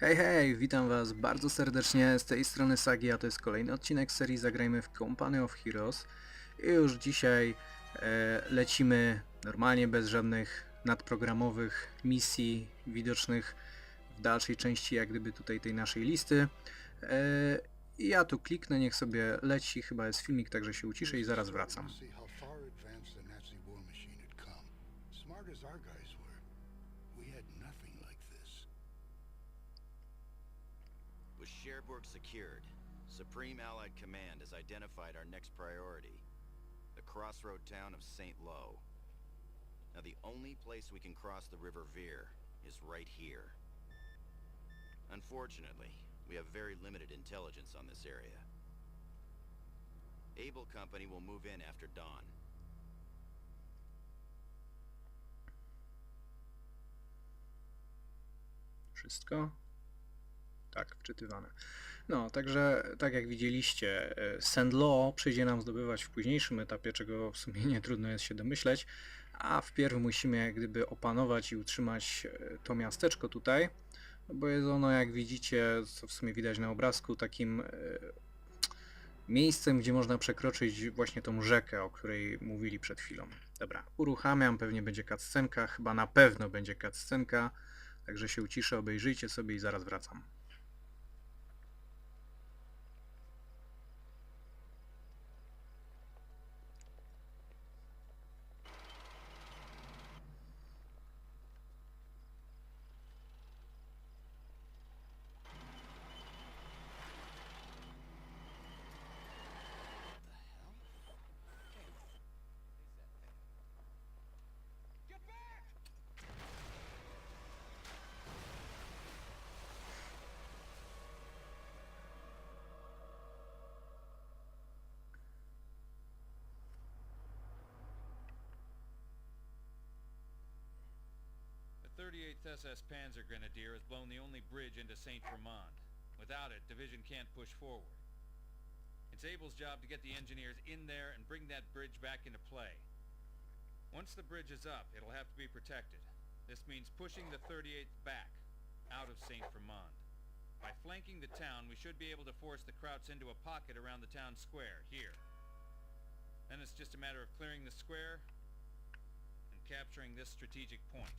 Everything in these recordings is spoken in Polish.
Hej, hej, witam was bardzo serdecznie z tej strony Sagi, a to jest kolejny odcinek serii Zagrajmy w Company of Heroes. I już dzisiaj e, lecimy normalnie, bez żadnych nadprogramowych misji widocznych w dalszej części jak gdyby tutaj tej naszej listy. E, ja tu kliknę, niech sobie leci, chyba jest filmik, także się uciszę i zaraz wracam. Cherbourg secured, Supreme Allied Command has identified our next priority, the crossroad town of St. Lo. Now the only place we can cross the River Veer is right here. Unfortunately, we have very limited intelligence on this area. Able Company will move in after dawn. Wszystko? Tak, wczytywane. No, także tak jak widzieliście, e, Sandlaw przyjdzie nam zdobywać w późniejszym etapie, czego w sumie nie trudno jest się domyśleć, a wpierw musimy jak gdyby opanować i utrzymać e, to miasteczko tutaj, bo jest ono, jak widzicie, co w sumie widać na obrazku, takim e, miejscem, gdzie można przekroczyć właśnie tą rzekę, o której mówili przed chwilą. Dobra, uruchamiam, pewnie będzie cutscenka, chyba na pewno będzie cutscenka. Także się uciszę, obejrzyjcie sobie i zaraz wracam. 38th SS Panzer Grenadier has blown the only bridge into St. Vermont. Without it, Division can't push forward. It's Abel's job to get the engineers in there and bring that bridge back into play. Once the bridge is up, it'll have to be protected. This means pushing the 38th back, out of St. Vermont. By flanking the town, we should be able to force the Krauts into a pocket around the town square, here. Then it's just a matter of clearing the square and capturing this strategic point.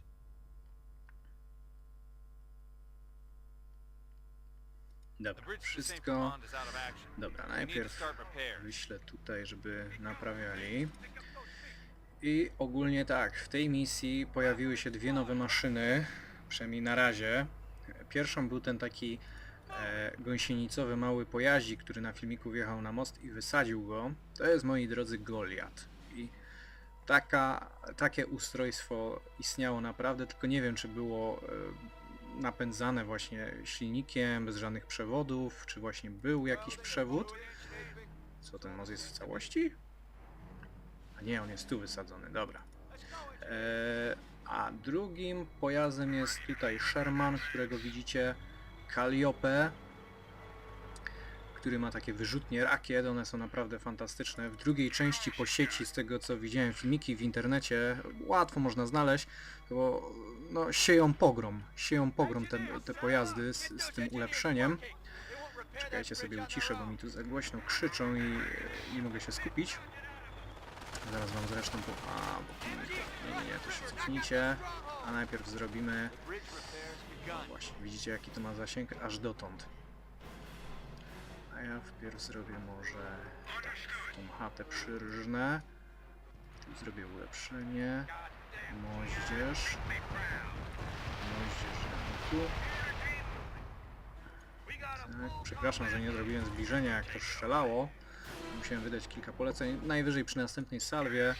Dobra, wszystko. Dobra, najpierw wyślę tutaj, żeby naprawiali. I ogólnie tak, w tej misji pojawiły się dwie nowe maszyny, przynajmniej na razie. Pierwszą był ten taki e, gąsienicowy mały pojaździk, który na filmiku wjechał na most i wysadził go. To jest, moi drodzy, Goliat. I taka, takie ustrojstwo istniało naprawdę, tylko nie wiem, czy było e, napędzane właśnie silnikiem, bez żadnych przewodów, czy właśnie był jakiś przewód. Co, ten most jest w całości? A nie, on jest tu wysadzony, dobra. E, a drugim pojazdem jest tutaj Sherman, którego widzicie, Calliope, który ma takie wyrzutnie rakiet, one są naprawdę fantastyczne. W drugiej części po sieci, z tego co widziałem filmiki w internecie, łatwo można znaleźć, bo no, sieją pogrom, sieją pogrom te, te pojazdy z, z tym ulepszeniem. Czekajcie sobie uciszę, bo mi tu za głośno krzyczą i nie mogę się skupić. Zaraz wam zresztą po... A, bo nie, nie, nie, to się cofnijcie. A najpierw zrobimy... No właśnie, widzicie jaki to ma zasięg? Aż dotąd. Ja wpierw zrobię może tak, tą chatę przyrżnę. Zrobię ulepszenie. Moździerz. Moździerz tu. Tak, przepraszam, że nie zrobiłem zbliżenia jak to strzelało. Musiałem wydać kilka poleceń. Najwyżej przy następnej salwie e,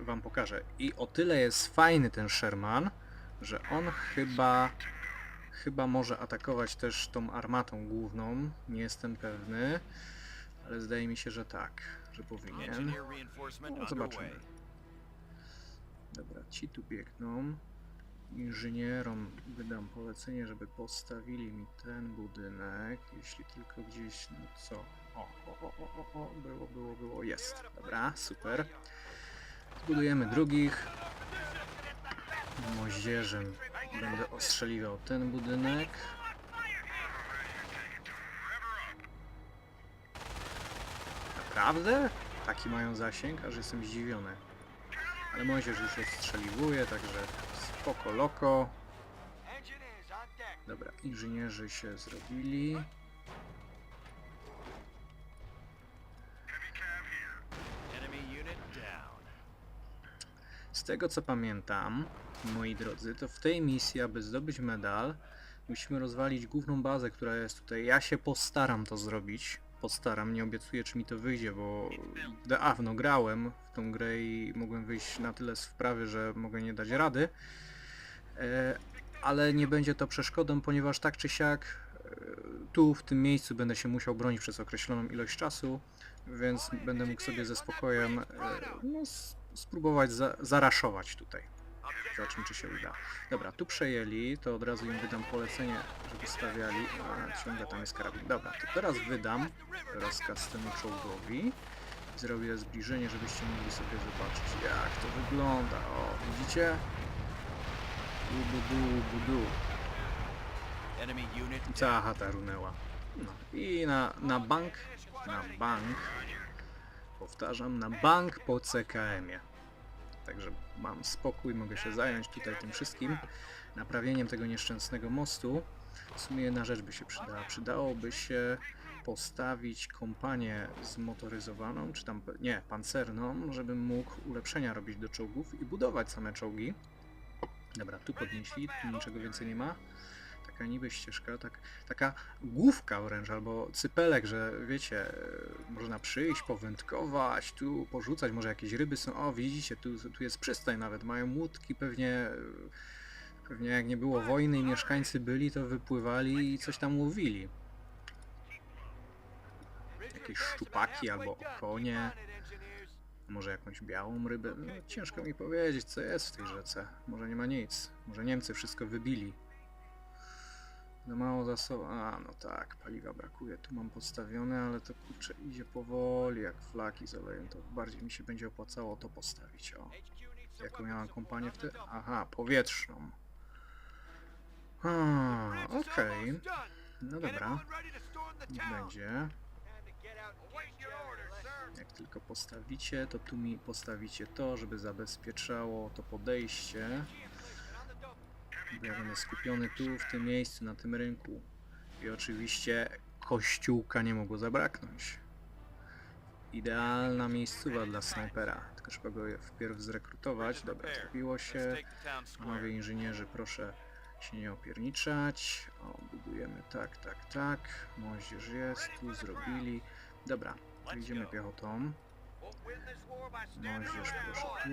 wam pokażę. I o tyle jest fajny ten Sherman, że on chyba chyba może atakować też tą armatą główną. Nie jestem pewny, ale zdaje mi się, że tak, że powinien. No, zobaczymy. Dobra, ci tu biegną. Inżynierom wydam polecenie, żeby postawili mi ten budynek, jeśli tylko gdzieś, no co? O, o, o, o, o, o, było, było, było, jest. Dobra, super. Zbudujemy drugich. Moździerzem Będę ostrzeliwał ten budynek. Naprawdę? Taki mają zasięg, aż jestem zdziwiony. Ale Mojżesz już ostrzeliwuje, także spoko loko. Dobra, inżynierzy się zrobili. Z tego co pamiętam, moi drodzy, to w tej misji, aby zdobyć medal, musimy rozwalić główną bazę, która jest tutaj. Ja się postaram to zrobić. Postaram, nie obiecuję, czy mi to wyjdzie, bo dawno grałem w tą grę i mogłem wyjść na tyle z wprawy, że mogę nie dać rady. E, ale nie będzie to przeszkodą, ponieważ tak czy siak e, tu, w tym miejscu będę się musiał bronić przez określoną ilość czasu, więc będę mógł sobie ze spokojem e, no, spróbować za, zaraszować tutaj. Zobaczymy, czy się uda. Dobra, tu przejęli, to od razu im wydam polecenie, żeby stawiali. A, ciągle tam jest karabin. Dobra, to teraz wydam rozkaz temu czołgowi. Zrobię zbliżenie, żebyście mogli sobie zobaczyć, jak to wygląda. O, widzicie? Budu, budu. Enemy unit Cała chata runęła. No i na, na bank, na bank, powtarzam, na bank po CKM-ie. Także mam spokój, mogę się zająć tutaj tym wszystkim, naprawieniem tego nieszczęsnego mostu. W sumie jedna rzecz by się przydała. Przydałoby się postawić kompanię zmotoryzowaną, czy tam, nie, pancerną, żebym mógł ulepszenia robić do czołgów i budować same czołgi. Dobra, tu podnieśli, tu niczego więcej nie ma taka niby ścieżka, tak, taka główka wręcz, albo cypelek, że wiecie, e, można przyjść, powędkować, tu porzucać, może jakieś ryby są, o widzicie, tu, tu jest przystań nawet, mają łódki, pewnie, e, pewnie jak nie było wojny i mieszkańcy byli, to wypływali i coś tam łowili. Jakieś szczupaki albo konie, może jakąś białą rybę, no, ciężko mi powiedzieć, co jest w tej rzece, może nie ma nic, może Niemcy wszystko wybili. Za mało zasobów. A, no tak, paliwa brakuje. Tu mam podstawione, ale to kurczę idzie powoli. Jak flaki zaleją, to bardziej mi się będzie opłacało to postawić. O, jaką miałam kompanię w tym? Aha, powietrzną. A, okej. No dobra, będzie. Jak tylko postawicie, to tu mi postawicie to, żeby zabezpieczało to podejście. Bo ja będę skupiony tu, w tym miejscu, na tym rynku. I oczywiście kościółka nie mogło zabraknąć. Idealna miejscowa dla snajpera. Tylko trzeba go wpierw zrekrutować. Dobra, zrobiło się. Panowie inżynierzy, proszę się nie opierniczać. O, budujemy tak, tak, tak. Moździerz jest, tu zrobili. Dobra, idziemy piechotą. Moździerz, proszę tu.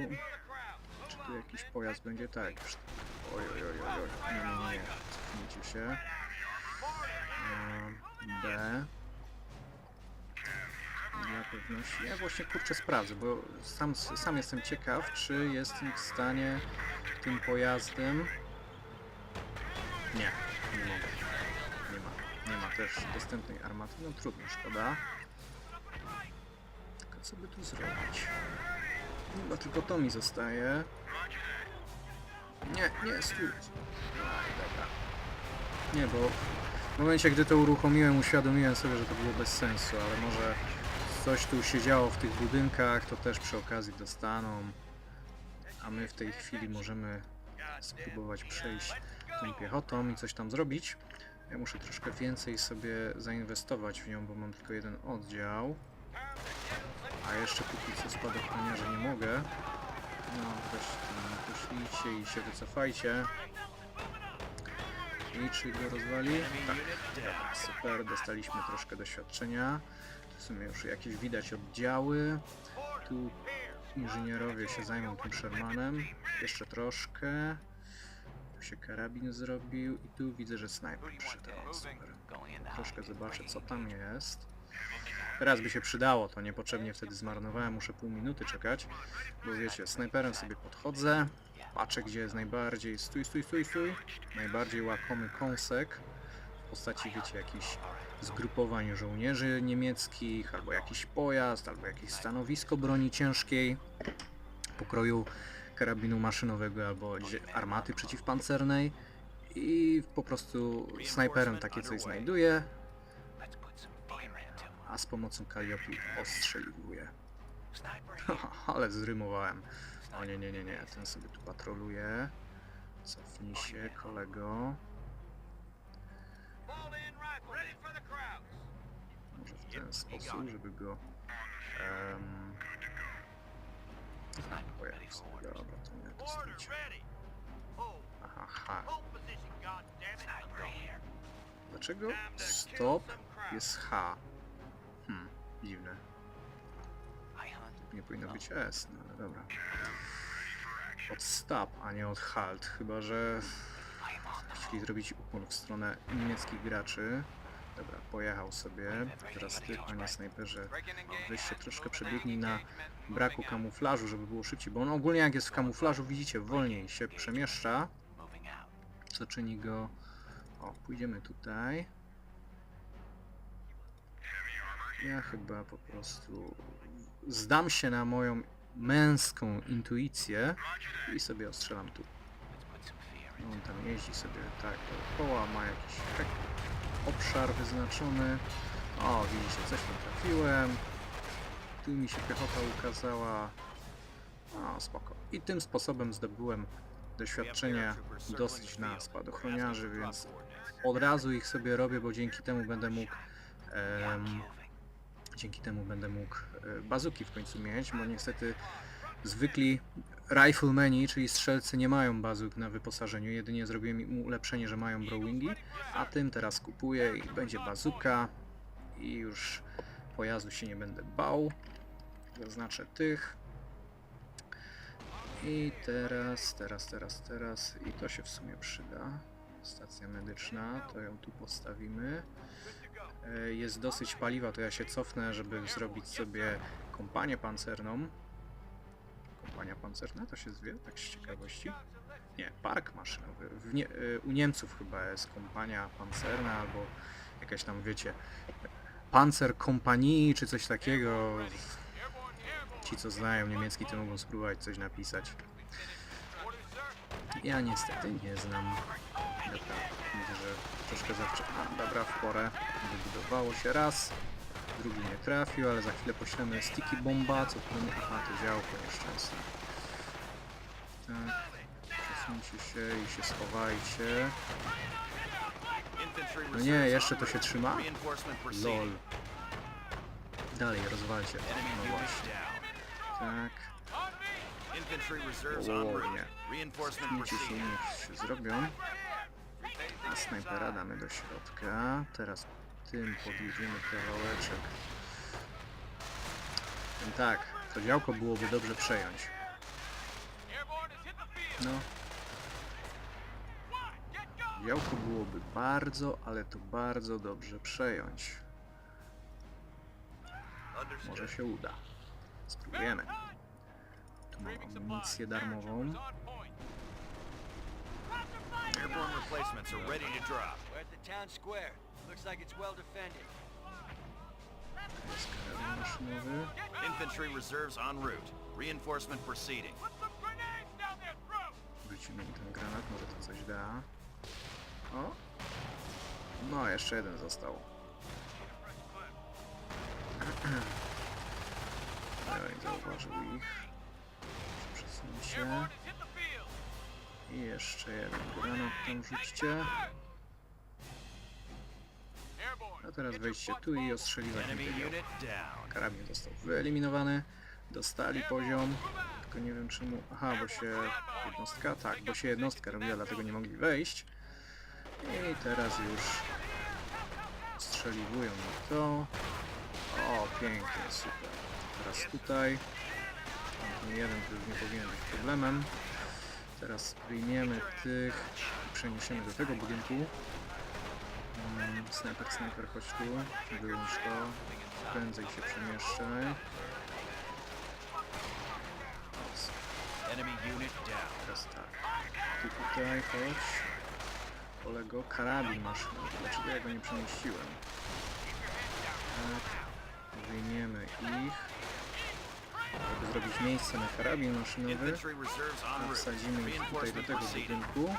Czy tu jakiś pojazd będzie? Tak. Oj, oj, oj, oj, oj. Nie, nie, nie. Cofnijcie się. E, B. Dla pewności. Ja właśnie kurczę sprawdzę, bo sam, sam jestem ciekaw, czy jestem w stanie tym pojazdem... Nie, nie mogę. Nie ma. Nie ma też dostępnej armaty. No trudno, szkoda. Tylko co by tu zrobić? Chyba tylko to mi zostaje. Nie, nie, stój. Nie, bo w momencie, gdy to uruchomiłem, uświadomiłem sobie, że to było bez sensu, ale może coś tu się działo w tych budynkach, to też przy okazji dostaną. A my w tej chwili możemy spróbować przejść tą piechotą i coś tam zrobić. Ja muszę troszkę więcej sobie zainwestować w nią, bo mam tylko jeden oddział. A jeszcze póki co spadochroniarze nie mogę. No, tam poślijcie i się wycofajcie. I go rozwali? Tak, super, dostaliśmy troszkę doświadczenia. W sumie już jakieś widać oddziały. Tu inżynierowie się zajmą tym Shermanem. Jeszcze troszkę. Tu się karabin zrobił i tu widzę, że snajper przyszedł. Super. Troszkę zobaczę co tam jest. Teraz by się przydało, to niepotrzebnie wtedy zmarnowałem, muszę pół minuty czekać, bo wiecie, snajperem sobie podchodzę, patrzę gdzie jest najbardziej, stój, stój, stój, stój, najbardziej łakomy kąsek w postaci, wiecie, jakichś zgrupowań żołnierzy niemieckich, albo jakiś pojazd, albo jakieś stanowisko broni ciężkiej pokroju karabinu maszynowego albo armaty przeciwpancernej i po prostu snajperem takie coś znajduje, a z pomocą Kalliopi ostrzeliwuje. Ale zrymowałem. O nie, nie, nie, nie, ten sobie tu patroluje. Cofnij się, kolego. Może w ten sposób, żeby go... Um, dobra, to nie to zdjęcie. Aha, ha. Dlaczego stop jest H? Hmm, dziwne. Nie powinno być S, no ale dobra. Od stop, a nie od halt, chyba że jeśli zrobić ukłon w stronę niemieckich graczy. Dobra, pojechał sobie. Teraz ty, panie snajperze, weź się troszkę przebiegnij na braku kamuflażu, żeby było szybciej, bo on ogólnie jak jest w kamuflażu, widzicie, wolniej się przemieszcza, co czyni go... O, pójdziemy tutaj. Ja chyba po prostu zdam się na moją męską intuicję i sobie ostrzelam tu. No, on tam jeździ sobie tak dookoła, ma jakiś obszar wyznaczony. O, widzicie, coś tam trafiłem. Tu mi się piechota ukazała. O, spoko. I tym sposobem zdobyłem doświadczenia dosyć na spadochroniarzy, więc od razu ich sobie robię, bo dzięki temu będę mógł dzięki temu będę mógł e, bazuki w końcu mieć, bo niestety zwykli riflemeni, czyli strzelcy nie mają bazuk na wyposażeniu, jedynie zrobiłem im ulepszenie, że mają browingi, a tym teraz kupuję i będzie bazuka i już pojazdu się nie będę bał. Zaznaczę tych. I teraz, teraz, teraz, teraz i to się w sumie przyda. Stacja medyczna, to ją tu postawimy. E, Jest dosyć paliwa, to ja się cofnę, żeby zrobić sobie kompanię pancerną. Kompania pancerna to się zwie, tak z ciekawości? Nie, park maszynowy. Nie, e, u Niemców chyba jest kompania pancerna albo jakaś tam, wiecie, pancer kompanii czy coś takiego. Ci, co znają niemiecki, to mogą spróbować coś napisać. Ja niestety nie znam. Dobra, widzę, że A, dobra, w porę. Wybudowało się raz. Drugi nie trafił, ale za chwilę poślemy sticky bomba, co tu... Aha, to działko nieszczęsne. Tak. Przesuńcie się i się schowajcie. No nie, jeszcze to się trzyma? LOL. Dalej, rozwalcie. No właśnie. Tak. O, nie. Zdjęcie się niech się zrobią. Snajpera damy do środka. Teraz tym podjedziemy kawałeczek. Tak, to działko byłoby dobrze przejąć. No. Działko byłoby bardzo, ale to bardzo dobrze przejąć. Może się uda. Spróbujemy. Tu mam amunicję darmową. Airborne replacements are ready to drop. We're at the town square. Looks like it's well defended. Jest karabin maszynowy. Infantry reserves en route. Reinforcement proceeding. Wrzucimy mi ten granat, może to coś da. O! No, jeszcze jeden został. Ale nie zauważył ich. Przesuń się. I jeszcze jeden granat tam rzućcie. A teraz wejdźcie tu i ostrzeliwać. Karabin został wyeliminowany. Dostali poziom. Tylko nie wiem czemu. Aha, bo się jednostka. Tak, bo się jednostka robiła, dlatego nie mogli wejść. I teraz już strzeliwują na to. O, pięknie, super. Teraz tutaj. Tamten jeden już nie powinien być problemem. Teraz wyjmiemy tych i przeniesiemy do tego budynku. Mm, Snajper, snajper, chodź tu. Wyłącz to. Prędzej się przemieszczaj. Teraz tak. Ty tutaj chodź. Kolego, karabin masz. Dlaczego ja go nie przemieściłem? Tak. Wyjmiemy ich. Żeby zrobić miejsce na karabin maszynowy. Wsadzimy ich tutaj do tego budynku.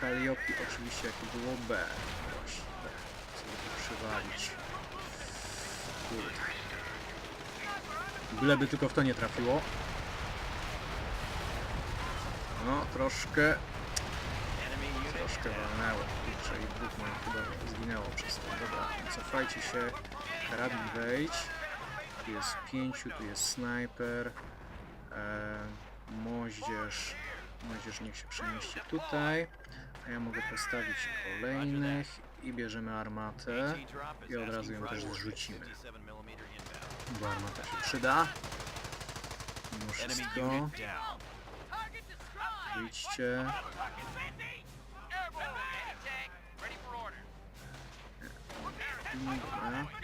Calliope oczywiście jakie było B. Właśnie. Chcę to przywalić. Kurde. Byleby tylko w to nie trafiło. No, troszkę, troszkę walnęło. Kurczę, i dwóch moich chyba zginęło przez to. Dobra, cofajcie się. Karabin wejdź. Tu jest pięciu, tu jest snajper. E, moździerz. Moździerz niech się przemieści tutaj. A ja mogę postawić kolejnych i bierzemy armatę. I od razu ją też zrzucimy. 57 inbound. Bo armata się przyda. Mimo wszystko. Wyjdźcie. Dobra.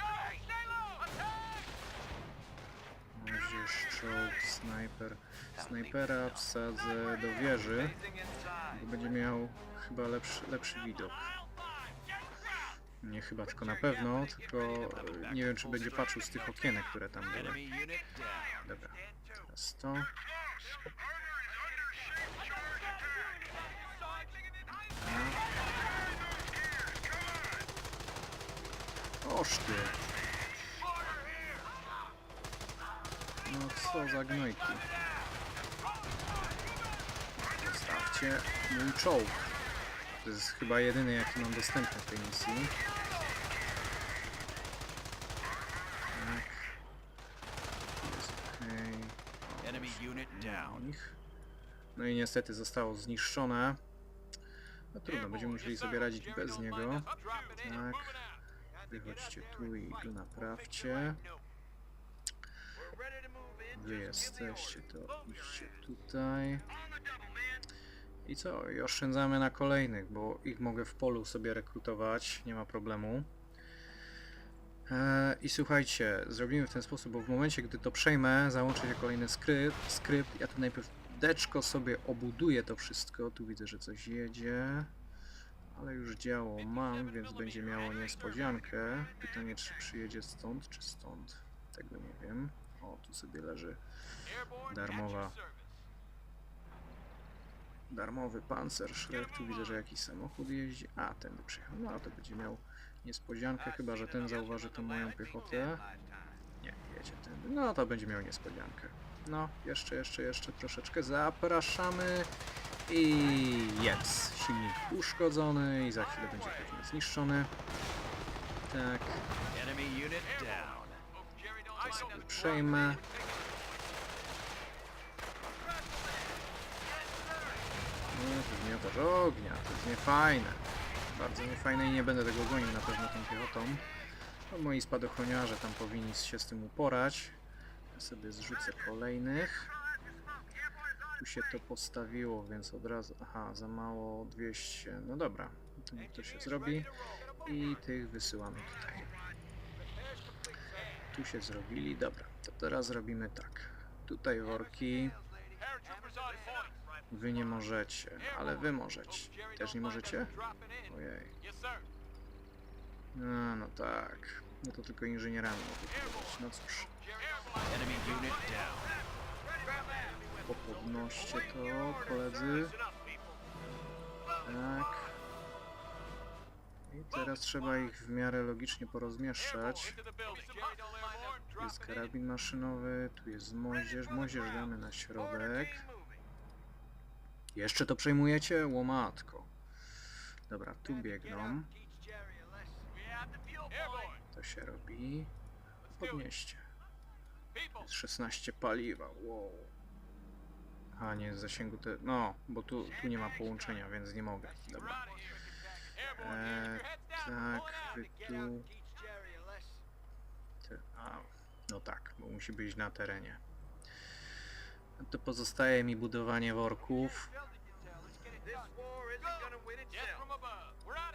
Czołg, snajper. Snajpera wsadzę do wieży, bo będzie miał chyba lepszy, lepszy widok. Nie chyba, tylko na pewno, tylko e, nie wiem, czy będzie patrzył z tych okienek, które tam były. Dobra, teraz to. Oż ty. No co za gnojki. Zostawcie mój czołg. To jest chyba jedyny jaki mam dostępny w tej misji. Tak. Jest okej. O, Enemy unit down. ich. No i niestety zostało zniszczone. No trudno, będziemy musieli sobie radzić bez niego. Tak. Wychodźcie tu i tu naprawcie. Wy jesteście, to idźcie tutaj. I co? I oszczędzamy na kolejnych, bo ich mogę w polu sobie rekrutować, nie ma problemu. Eee, I słuchajcie, zrobimy w ten sposób, bo w momencie, gdy to przejmę, załączę się kolejny skrypt. skrypt. Ja tu najpierw deczko sobie obuduję to wszystko. Tu widzę, że coś jedzie. Ale już działo mam, więc będzie miało niespodziankę. Pytanie, czy przyjedzie stąd, czy stąd. Tego nie wiem. O, tu sobie leży darmowa darmowy pancerz. Tu widzę, że jakiś samochód jeździ. A, tędy przyjechał. No, to będzie miał niespodziankę, chyba że ten zauważy tą moją piechotę. Nie, jedzie tędy. No, to będzie miał niespodziankę. No, jeszcze, jeszcze, jeszcze troszeczkę. Zapraszamy. I jest. Silnik uszkodzony i za chwilę będzie pewnie zniszczony. Tak, Enemy unit down. Przejmę. Nie, to miotacz ognia, to jest niefajne. Bardzo niefajne i nie będę tego gonił na pewno tą piechotą. No, moi spadochroniarze tam powinni się z tym uporać. Ja sobie zrzucę kolejnych. Tu się to postawiło, więc od razu... Aha, za mało 200. No dobra, to to się zrobi. I tych wysyłamy tutaj. Tu się zrobili, dobra. To teraz zrobimy tak. Tutaj worki. Wy nie możecie, ale wy możecie. Też nie możecie? Ojej. No, no tak. No to tylko inżynierami mogę robić. No cóż. Popodnoście to, koledzy. Tak. I teraz trzeba ich w miarę logicznie porozmieszczać. Tu jest karabin maszynowy, tu jest moździerz. Moździerz damy na środek. Jeszcze to przejmujecie? Łomatko. Dobra, tu biegną. To się robi. Podnieście. Jest 16 paliwa. Wow. A nie, z zasięgu te... No, bo tu, tu nie ma połączenia, więc nie mogę. Dobra. Eee, tak, wy tu... A, no tak, bo musi być na terenie. To pozostaje mi budowanie worków.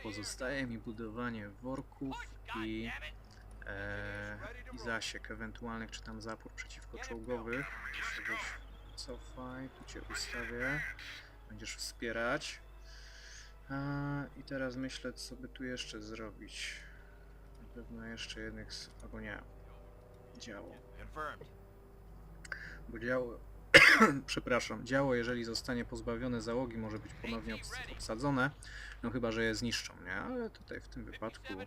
Pozostaje mi budowanie worków i, e, i zasiek ewentualnych, czy tam zapór przeciwkoczołgowych. Cofaj, tu cię ustawię. Będziesz wspierać. I teraz myślę, co by tu jeszcze zrobić. Na pewno jeszcze jednych, albo nie, działo. Bo działo, przepraszam, działo, jeżeli zostanie pozbawione załogi, może być ponownie obs- obsadzone, no chyba, że je zniszczą, nie? Ale tutaj w tym wypadku, e,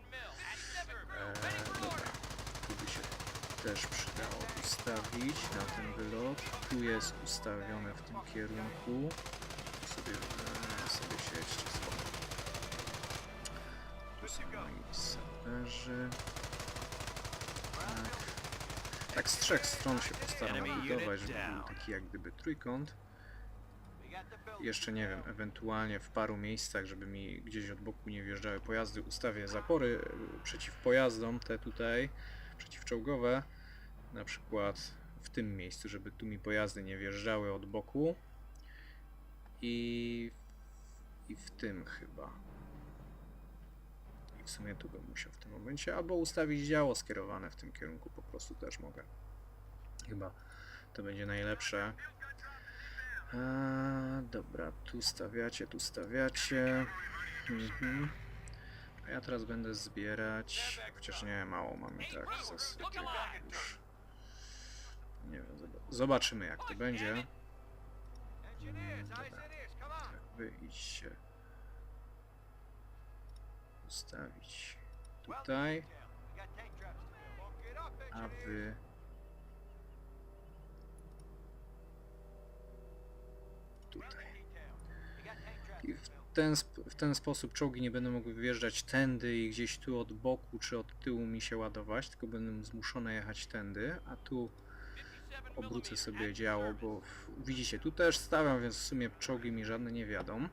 dobra, tu by się też przydało ustawić na ten wylot. Tu jest ustawione w tym kierunku. Sobie, e, sobie się jeszcze saperzy. Tak. Tak z trzech stron się postaram budować, żeby był taki jak gdyby trójkąt. Jeszcze nie wiem, ewentualnie w paru miejscach, żeby mi gdzieś od boku nie wjeżdżały pojazdy, ustawię zapory e, przeciw pojazdom, te tutaj, przeciwczołgowe. Na przykład w tym miejscu, żeby tu mi pojazdy nie wjeżdżały od boku. I, i w tym chyba. W sumie tu bym musiał w tym momencie, albo ustawić działo skierowane w tym kierunku, po prostu też mogę. Chyba to będzie najlepsze. Dobra, tu stawiacie, tu stawiacie. Mhm. A ja teraz będę zbierać. Chociaż nie, mało mam i tak już. Nie wiem, zob- zobaczymy jak to będzie. Engineers, Dobra. Tak. Wy tutaj. Tank traps I w ten, w ten sposób czołgi nie będą mogły wjeżdżać tędy i gdzieś tu od boku czy od tyłu mi się ładować, tylko będą zmuszone jechać tędy, a tu obrócę sobie działo, bo widzicie, tu też stawiam, więc w sumie czołgi mi żadne nie wiadą.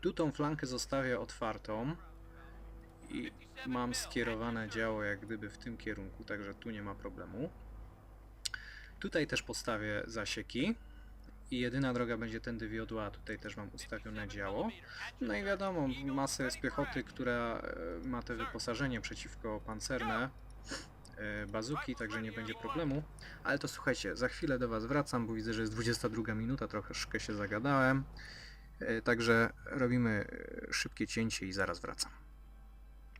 Tu tą flankę zostawię otwartą i mam skierowane działo jak gdyby w tym kierunku, także tu nie ma problemu. Tutaj też postawię zasieki i jedyna droga będzie tędy wiodła, tutaj też mam ustawione działo. No i wiadomo, masa jest piechoty, która e, ma te wyposażenie przeciwko pancerne e, bazuki, także nie będzie problemu. Ale to słuchajcie, za chwilę do Was wracam, bo widzę, że jest 22 minuta, troszkę się zagadałem. E, Także robimy szybkie cięcie i zaraz wracam.